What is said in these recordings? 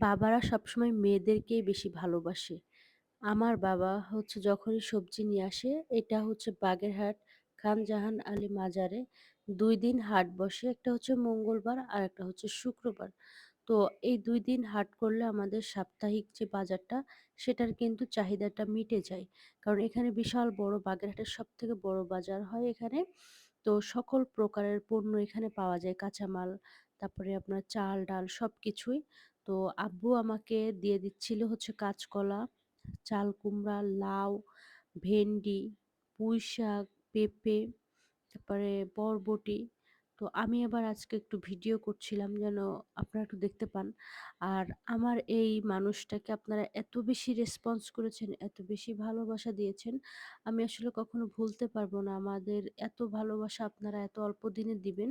বাবারা সবসময় মেয়েদেরকেই বেশি ভালোবাসে। আমার বাবা হচ্ছে যখনই সবজি নিয়ে আসে, এটা হচ্ছে বাগেরহাট খান জাহান আলী মাজারে ২ দিন হাট বসে। একটা হচ্ছে মঙ্গলবার আর একটা হচ্ছে শুক্রবার। তো এই ২ দিন হাট করলে আমাদের সাপ্তাহিক যে বাজারটা, সেটার কিন্তু চাহিদাটা মিটে যায়। কারণ এখানে বিশাল বড় বাগেরহাটের সবথেকে বড় বাজার হয় এখানে। তো সকল প্রকারের পণ্য এখানে পাওয়া যায়। কাঁচামাল, তারপরে আপনার চাল, ডাল সবকিছুই। তো আব্বু আমাকে দিয়ে দিচ্ছিল হচ্ছে কাঁচকলা, চাল কুমড়া, লাউ, ভেন্ডি, পুঁই শাক পেঁপে, তারপরে বরবটি। তো আমি আবার আজকে একটু ভিডিও করছিলাম যেন আপনারা একটু দেখতে পান। আর আমার এই মানুষটাকে আপনারা এত বেশি রেসপন্স করেছেন, এত বেশি ভালোবাসা দিয়েছেন, আমি আসলে কখনো ভুলতে পারব না। আমাদের এত ভালোবাসা আপনারা এত অল্প দিনে দিবেন।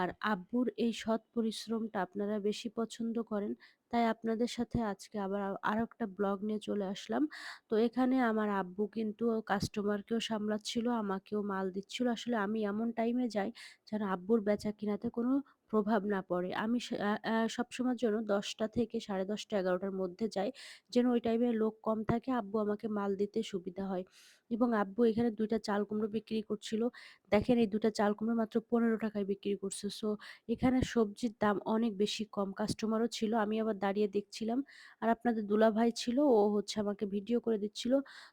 আর আব্বুর এই সৎ পরিশ্রমটা আপনারা বেশি পছন্দ করেন। তাই আপনাদের সাথে আজকে আবার আ আরেকটা ব্লগ নিয়ে চলে আসলাম। তো এখানে আমার আব্বু কিন্তু কাস্টমারকেও সামলাচ্ছিল, আমাকেও মাল দিচ্ছিল। আসলে আমি এমন টাইমে যাই যেন আব্বুর বেচাকেনাতে কোনো প্রভাব না পড়ে। আমি সবসময়ের জন্য ১০টা থেকে ১০:৩০ ১১টার মধ্যে যাই। যেন ওই টাইমে লোক কম থাকে, আব্বু আমাকে মাল দিতে সুবিধা হয়। এবং আব্বু এখানে দুইটা চাল কুমড়ো বিক্রি করছিল। দেখেন এই দুটা চাল কুমড়ো মাত্র পনেরো টাকায় বিক্রি করছে। সো এখানে সবজির দাম অনেক বেশি কম। কাস্টমারও ছিল। আমি আবার দাঁড়িয়ে দেখছিলাম। আর আপনাদের দুলাভাই ছিল, ও হচ্ছে আমাকে ভিডিও করে দিচ্ছিল।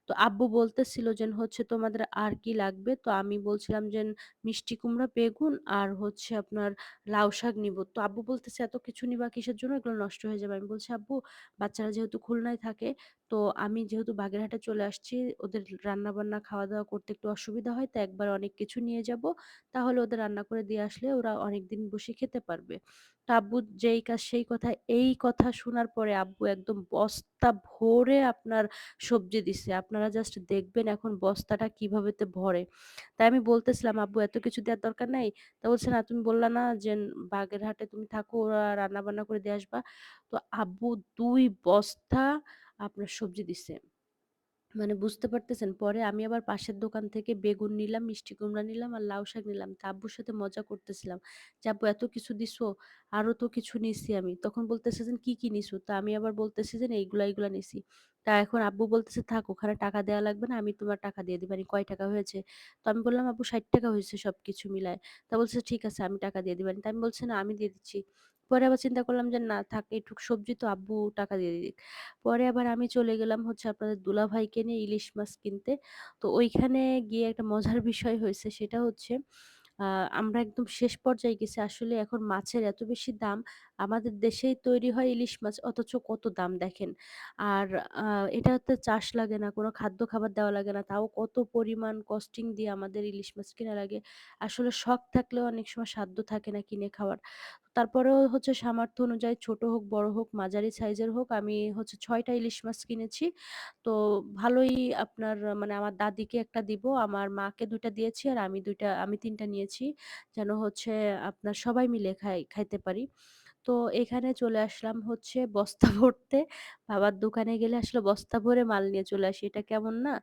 তো আব্বু বলতেছিল যে হচ্ছে, "তোমাদের আর কি লাগবে?" তো আমি বলছিলাম যে, "মিষ্টি কুমড়া, বেগুন আর হচ্ছে আপনার লাউ শাক নিবো।" তো আব্বু বলতেছে, "এত কিছু নিবা কিসের জন্য? এগুলো নষ্ট হয়ে যাবে।" আমি বলছি, "আব্বু বাচ্চারা যেহেতু খুলনায় থাকে, তো আমি যেহেতু বাগেরহাটে চলে আসছি, ওদের রান্না-বান্না, খাওয়া-দাওয়া করতে একটু অসুবিধা হয়। তো একবার অনেক কিছু নিয়ে যাব। তাহলে ওদের রান্না করে দিয়ে আসলে ওরা অনেকদিন বসে খেতে পারবে।" তো আব্বু যেই কাজ সেই কথা। এই কথা শোনার পরে আব্বু একদম বস্তা ভরে আপনার সবজি দিছে। আপনারা জাস্ট দেখবেন এখন বস্তাটা কিভাবেতে ভরে। তাই আমি বলতেছিলাম, "আব্বু এত কিছু দেওয়ার দরকার নাই?" তা বলছে, "না তুমি বললা না যে বাগেরহাটে তুমি থাকো, ওরা রান্না-বান্না করে দিয়ে আসবা।" তো আব্বু দুই বস্তা আপনার সবজি দিছে। মানে বুঝতে পারতেছেন? পরে আমি আবার পাশের দোকান থেকে বেগুন নিলাম, মিষ্টি কুমড়া নিলাম আর লাউ শাক নিলাম। তা আব্বুর সাথে মজা করতেছিলাম যে, "আব্বু এত কিছু দিছো? আরও তো কিছু নিছি আমি।" তখন বলতেছে যে, "কি, কি নিছো?" তা আমি আবার বলতেছি যে, "এইগুলা, এইগুলা নিছি।" তা এখন আব্বু বলতেছে, "থাক ওখানে টাকা দেওয়া লাগবে না। আমি তোমার টাকা দিয়ে দিবানি। কয় টাকা হয়েছে?" তো আমি বললাম, "আব্বু ৳৬০ হয়েছে সবকিছু মিলায়।" তা বলছে, "ঠিক আছে আমি টাকা দিয়ে দিবানি।" তা আমি বলছি, "না আমি দিয়ে দিচ্ছি।" পরে আবার চিন্তা করলাম যে, "না থাক এইটুক সবজি তো আব্বু টাকা দিয়ে দিক।" পরে আবার আমি চলে গেলাম হচ্ছে আপনাদের দুলাভাইকে নিয়ে ইলিশ মাছ কিনতে। তো ওইখানে গিয়ে একটা মজার বিষয় হয়েছে সেটা হচ্ছে আমরা একদম শেষ পর্যায়ে গেছি। আসলে এখন মাছের এত বেশি দাম, আমাদের দেশেই তৈরি হয় ইলিশ মাছ অথচ কত দাম দেখেন। আর আ এটাতে চাষ লাগে না, কোনো খাদ্য খাবার দেওয়া লাগে না। তাও কত পরিমাণ কস্টিং দিয়ে আমাদের ইলিশ মাছ কিনা লাগে। আসলে শখ থাকলেও অনেক সময় সাধ্য থাকে না কিনে খাওয়ার। তারপরেও হচ্ছে সামর্থ্য অনুযায়ী ছোট হোক, বড় হোক, মাঝারি সাইজের হোক আমি হচ্ছে ছয়টা ইলিশ মাছ কিনেছি। তো ভালোই আপনার মানে আমার দাদিকে একটা দিব, আমার মাকে ২ টা দিয়েছি আর আমি দুইটা আমি ৩ টা নিয়েছি। যেন হচ্ছে আপনার সবাই মিলে খাই খাইতে পারি। তো এখানে চলে আসলাম হচ্ছে বস্তা ভরতে। বাবার দোকানে গেলে আসলে বস্তা ভরে মাল নিয়ে চলে আসি। এটা কেমন না?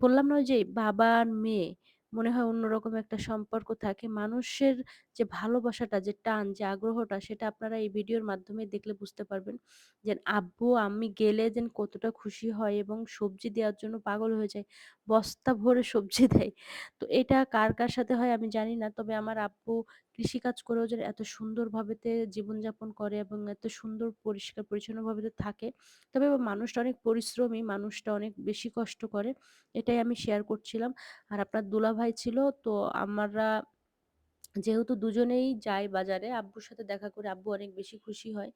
বললাম না যে বাবা আর মেয়ে মনে হয় অন্যরকম একটা সম্পর্ক থাকে। মানুষের যে ভালোবাসাটা, যে টান, যে আগ্রহটা সেটা আপনারা এই ভিডিওর মাধ্যমে দেখলে বুঝতে পারবেন। যে আব্বু আমি গেলে যেন কতটা খুশি হয় এবং সবজি দেওয়ার জন্য পাগল হয়ে যায়। বস্তা ভরে সবজি দেয়। তো এটা কার, কার সাথে হয় আমি জানি না। তবে আমার আব্বু কৃষিকাজ করেও যারা এত সুন্দরভাবেতে জীবনযাপন করে এবং এত সুন্দর পরিষ্কার পরিচ্ছন্নভাবেতে থাকে। তবে মানুষটা অনেক পরিশ্রমী, মানুষটা অনেক বেশি কষ্ট করে। এটাই আমি শেয়ার করছিলাম। আর আপনার দুলাভাই ছিল তো আমরা যেহেতু দুজনেই যাই বাজারে, আব্বুর সাথে দেখা করে আব্বু অনেক বেশি খুশি হয়।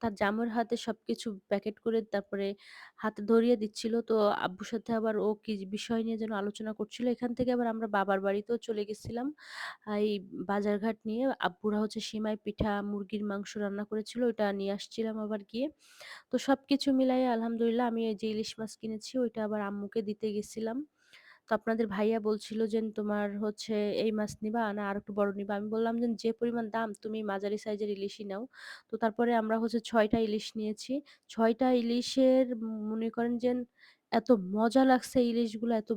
তার জামার হাতে সবকিছু প্যাকেট করে তারপরে হাতে ধরিয়ে দিচ্ছিল। তো আব্বুর সাথে আবার ও কি বিষয় নিয়ে যেন আলোচনা করছিল। এখান থেকে আবার আমরা বাবার বাড়িতেও চলে গেছিলাম। এই বাজারঘাট নিয়ে আব্বুরা হচ্ছে সিমাই পিঠা, মুরগির মাংস রান্না করেছিল। ওইটা নিয়ে আসছিলাম আবার গিয়ে। তো সবকিছু মিলায়ে আলহামদুলিল্লাহ আমি যে ইলিশ মাছ কিনেছি ওইটা আবার আম্মুকে দিতে গেছিলাম। তো আপনাদের ভাইয়া বলছিল যে, "তোমার হচ্ছে এই মাছ নিবা না আর একটু বড় নিবা?" আমি বললাম যে, "যে পরিমাণ দাম তুমি মাঝারি সাইজের ইলিশই নাও।" তো তারপরে আমরা হচ্ছে ছয়টা ইলিশ নিয়েছি। ছয়টা ইলিশের মনে করেন যে এত মজা লাগছে ইলিশগুলো এত